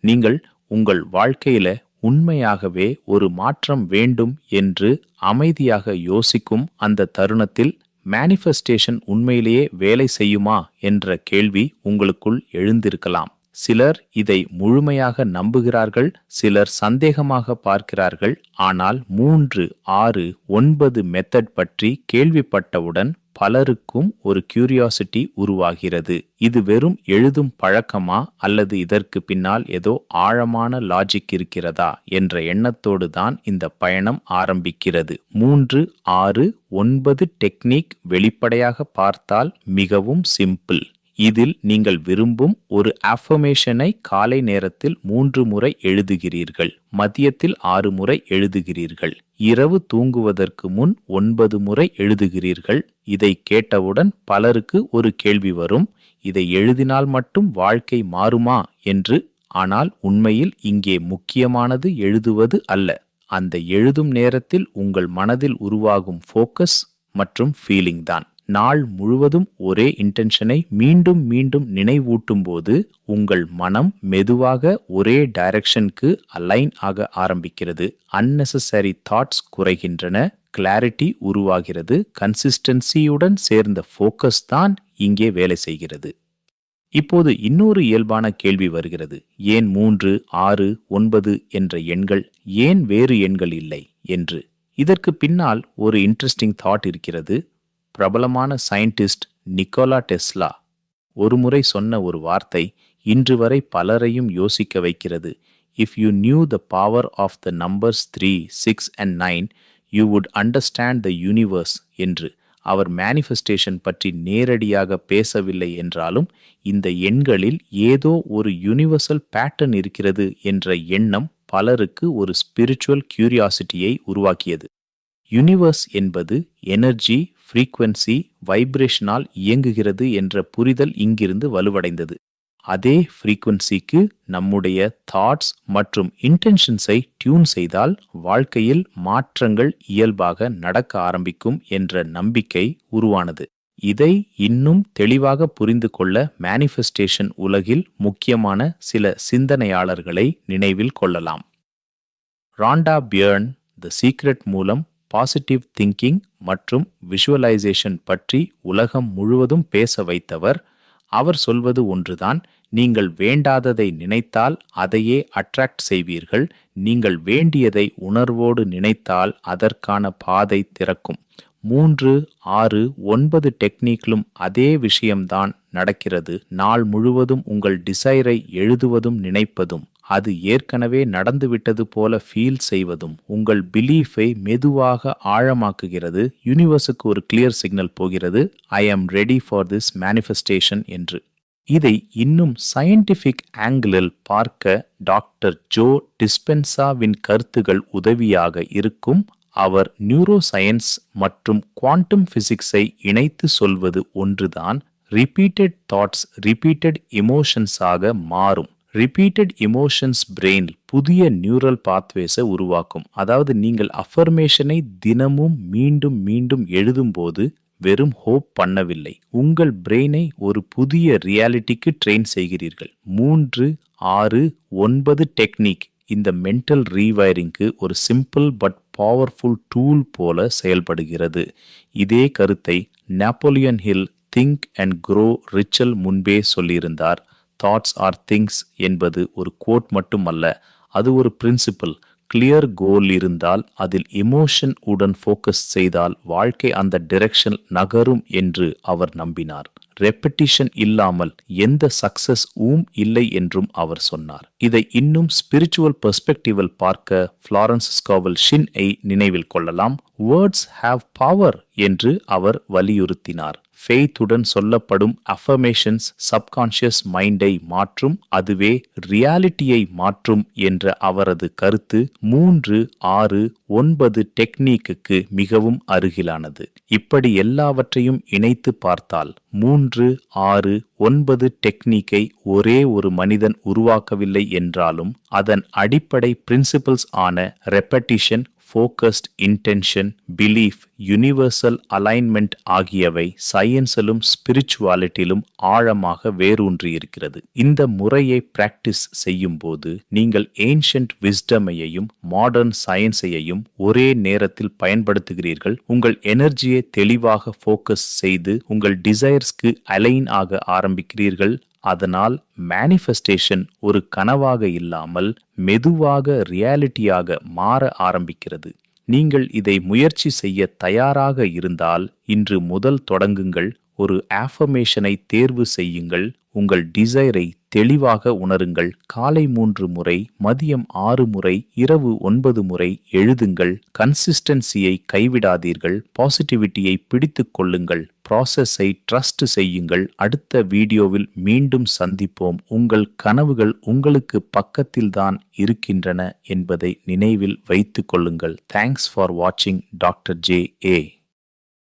நீங்கள் உங்கள் வாழ்க்கையில உண்மையாகவே ஒரு மாற்றம் வேண்டும் என்று அமைதியாக யோசிக்கும் அந்த தருணத்தில் மேனிஃபெஸ்டேஷன் உண்மையிலேயே வேலை செய்யுமா என்ற கேள்வி உங்களுக்குள் எழுந்திருக்கலாம். சிலர் இதை முழுமையாக நம்புகிறார்கள் சிலர் சந்தேகமாக பார்க்கிறார்கள். ஆனால் மூன்று ஆறு ஒன்பது மெத்தட் பற்றி கேள்விப்பட்டவுடன் பலருக்கும் ஒரு கியூரியாசிட்டி உருவாகிறது. இது வெறும் எழுதும் பழக்கமா அல்லது இதற்கு பின்னால் ஏதோ ஆழமான லாஜிக் இருக்கிறதா என்ற எண்ணத்தோடு தான் இந்த பயணம் ஆரம்பிக்கிறது. மூன்று ஆறு ஒன்பது டெக்னிக் வெளிப்படையாக பார்த்தால் மிகவும் சிம்பிள் இதில் நீங்கள் விரும்பும் ஒரு அஃபர்மேஷனை காலை நேரத்தில் மூன்று முறை எழுதுகிறீர்கள் மதியத்தில் ஆறு முறை எழுதுகிறீர்கள் இரவு தூங்குவதற்கு முன் ஒன்பது முறை எழுதுகிறீர்கள். இதை கேட்டவுடன் பலருக்கு ஒரு கேள்வி வரும் இதை எழுதினால் மட்டும் வாழ்க்கை மாறுமா என்று. ஆனால் உண்மையில் இங்கே முக்கியமானது எழுதுவது அல்ல. அந்த எழுதும் நேரத்தில் உங்கள் மனதில் உருவாகும் ஃபோக்கஸ் மற்றும் ஃபீலிங் தான். நாள் முழுவதும் ஒரே இன்டென்ஷனை மீண்டும் மீண்டும் நினைவூட்டும் போது உங்கள் மனம் மெதுவாக ஒரே டைரக்ஷனுக்கு அலைன் ஆக ஆரம்பிக்கிறது. அன்னெசசரி தாட்ஸ் குறைகின்றன கிளாரிட்டி உருவாகிறது கன்சிஸ்டன்சியுடன் சேர்ந்த ஃபோக்கஸ் தான் இங்கே வேலை செய்கிறது. இப்போது இன்னொரு இயல்பான கேள்வி வருகிறது. ஏன் மூன்று ஆறு ஒன்பது என்ற எண்கள் ஏன் வேறு எண்கள் இல்லை? என்று. இதற்கு பின்னால் ஒரு இன்ட்ரெஸ்டிங் தாட் இருக்கிறது. பிரபலமான சயின்டிஸ்ட் நிக்கோலா டெஸ்லா ஒருமுறை சொன்ன ஒரு வார்த்தை இன்று வரை பலரையும் யோசிக்க வைக்கிறது. If you knew the power of the numbers three six and nine you would understand the universe என்று அவர் மேனிஃபெஸ்டேஷன் பற்றி நேரடியாக பேசவில்லை என்றாலும் இந்த எண்களில் ஏதோ ஒரு யூனிவர்சல் பேட்டர்ன் இருக்கிறது என்ற எண்ணம் பலருக்கு ஒரு ஸ்பிரிச்சுவல் கியூரியாசிட்டியை உருவாக்கியது. யூனிவர்ஸ் என்பது எனர்ஜி ஃப்ரீக்வன்சி வைப்ரேஷனால் இயங்குகிறது என்ற புரிதல் இங்கிருந்து வலுவடைந்தது. அதே ஃப்ரீக்வன்சிக்கு நம்முடைய தாட்ஸ் மற்றும் இன்டென்ஷன்ஸை டியூன் செய்தால் வாழ்க்கையில் மாற்றங்கள் இயல்பாக நடக்க ஆரம்பிக்கும் என்ற நம்பிக்கை உருவானது. இதை இன்னும் தெளிவாக புரிந்து கொள்ள மேனிஃபெஸ்டேஷன் உலகில் முக்கியமான சில சிந்தனையாளர்களை நினைவில் கொள்ளலாம். ராண்டா பியர்ன் த சீக்ரெட் மூலம் பாசிட்டிவ் திங்கிங் மற்றும் விஷுவலைசேஷன் பற்றி உலகம் முழுவதும் பேச வைத்தவர். அவர் சொல்வது ஒன்றுதான் நீங்கள் வேண்டாததை நினைத்தால் அதையே அட்ராக்ட் செய்வீர்கள். நீங்கள் வேண்டியதை உணர்வோடு நினைத்தால் அதற்கான பாதை திறக்கும். மூன்று ஆறு ஒன்பது டெக்னிக்கிலும் அதே விஷயம்தான் நடக்கிறது. நாள் முழுவதும் உங்கள் டிசைரை எழுதுவதும் நினைப்பதும். அது ஏற்கனவே நடந்துவிட்டது போல ஃபீல் செய்வதும் உங்கள் பிலீஃபை மெதுவாக ஆழமாக்குகிறது யூனிவர்ஸுக்கு ஒரு கிளியர் சிக்னல் போகிறது ஐ am ready for this manifestation என்று. இதை இன்னும் சயின்டிஃபிக் ஆங்கிளில் பார்க்க டாக்டர் ஜோ டிஸ்பென்சாவின் கருத்துகள் உதவியாக இருக்கும். அவர் நியூரோ சயின்ஸ் மற்றும் குவாண்டம் பிசிக்ஸை இணைத்து சொல்வது ஒன்றுதான். ரிப்பீட்டட் தாட்ஸ் ரிப்பீட்டட் எமோஷன்ஸாக மாறும். ரிப்பீட்டட் இமோஷன்ஸ் பிரெயின் புதிய நியூரல் பாத்வேஸை உருவாக்கும். அதாவது நீங்கள் அஃபர்மேஷனை தினமும் மீண்டும் மீண்டும் எழுதும்போது வெறும் ஹோப் பண்ணவில்லை. உங்கள் பிரெயினை ஒரு புதிய ரியாலிட்டிக்கு ட்ரெயின் செய்கிறீர்கள். மூன்று ஆறு ஒன்பது டெக்னிக் இந்த மென்டல் ரீவயரிங்க்கு ஒரு சிம்பிள் பட் பவர்ஃபுல் டூல் போல செயல்படுகிறது. இதே கருத்தை Napoleon Hill think and grow ரிச்சல் முன்பே சொல்லியிருந்தார். தாட்ஸ் ஆர் திங்ஸ் என்பது ஒரு கோட் மட்டுமல்ல அது ஒரு பிரின்சிபல் கிளியர் கோல் இருந்தால் அதில் எமோஷன் உடன் ஃபோக்கஸ் செய்தால் வாழ்க்கை அந்த டிரெக்ஷன் நகரும் என்று அவர் நம்பினார். ரெப்படிஷன் இல்லாமல் எந்த சக்சஸ் ஊம் இல்லை என்றும் அவர் சொன்னார். இதை இன்னும் ஸ்பிரிச்சுவல் பெர்ஸ்பெக்டிவில் பார்க்க ஃப்ளாரன்ஸ் ஸ்காவல் ஷின் ஐ நினைவில் கொள்ளலாம். வேர்ட்ஸ் ஹாவ் பவர் என்று அவர் வலியுறுத்தினார். ஃபெய்த்துடன் சொல்லப்படும் அஃபர்மேஷன்ஸ் சப்கான்ஷியஸ் மைண்டை மாற்றும் அதுவே ரியாலிட்டியை மாற்றும் என்ற அவரது கருத்து மூன்று ஆறு ஒன்பது டெக்னீக்குக்கு மிகவும் அருகிலானது. இப்படி எல்லாவற்றையும் இணைத்து பார்த்தால் மூன்று ஆறு ஒன்பது டெக்னிக்கை ஒரே ஒரு மனிதன் உருவாக்கவில்லை என்றாலும் அதன் அடிப்படை பிரின்சிபல்ஸ் ஆன repetition focused intention belief universal alignment ஆகியவை சயின்ஸிலும் ஸ்பிரிச்சுவாலிட்டியிலும் ஆழமாக வேரூன்றி இருக்கிறது இந்த முறையை பிராக்டிஸ் செய்யும் போது நீங்கள் ஏன்ஷன்ட் விஸ்டமையையும் மாடர்ன் சயின்ஸையையும் ஒரே நேரத்தில் பயன்படுத்துகிறீர்கள். உங்கள் எனர்ஜியை தெளிவாக ஃபோக்கஸ் செய்து உங்கள் டிசைர்ஸ்க்கு அலைன் ஆக ஆரம்பிக்கிறீர்கள். அதனால் மேனிஃபெஸ்டேஷன் ஒரு கனவாக இல்லாமல் மெதுவாக ரியாலிட்டியாக மாற ஆரம்பிக்கிறது. நீங்கள் இதை முயற்சி செய்ய தயாராக இருந்தால் இன்று முதல் தொடங்குங்கள். ஒரு ஆஃபர்மேஷனை தேர்வு செய்யுங்கள். உங்கள் டிசைரை தெளிவாக உணருங்கள். காலை மூன்று முறை மதியம் ஆறு முறை இரவு ஒன்பது முறை எழுதுங்கள். கன்சிஸ்டன்சியை கைவிடாதீர்கள். பாசிட்டிவிட்டியை பிடித்து கொள்ளுங்கள். ப்ராசஸை ட்ரஸ்ட் செய்யுங்கள். அடுத்த வீடியோவில் மீண்டும் சந்திப்போம். உங்கள் கனவுகள் உங்களுக்கு பக்கத்தில்தான் இருக்கின்றன என்பதை நினைவில் வைத்துக் கொள்ளுங்கள். தேங்க்ஸ் ஃபார் வாட்சிங் டாக்டர் ஜே ஏ